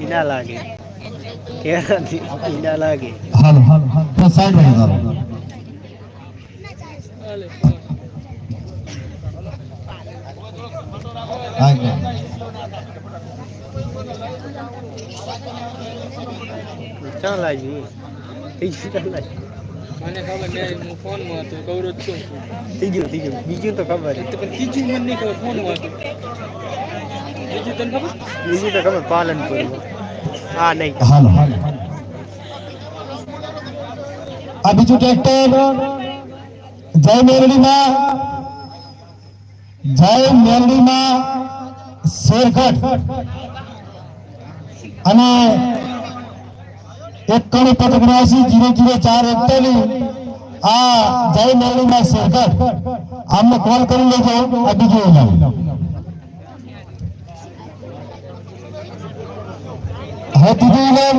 ઈના લાગે. કેરાથી ઈના લાગે. હાલો હાલો હાલો. સાઈડમાં બીજું તો ખબર પણ ત્રીજું ફોનમાં બીજું તને ખબર બીજું તો ખબર પાલનપુર હા નહીં હાલો આ બીજું ટ્રેક્ટર જય મેરડીમાં. જય મેલડીમાં શેરગઢ અને એકાણું પદક રાશિ જીરો જીરો, ચાર, એકતાલીસ. આ જય મેલડીમાં શેરગઢ આમને કોલ કરી લેજો, આ બીજું એલાવ હવે બીજું ઇનામ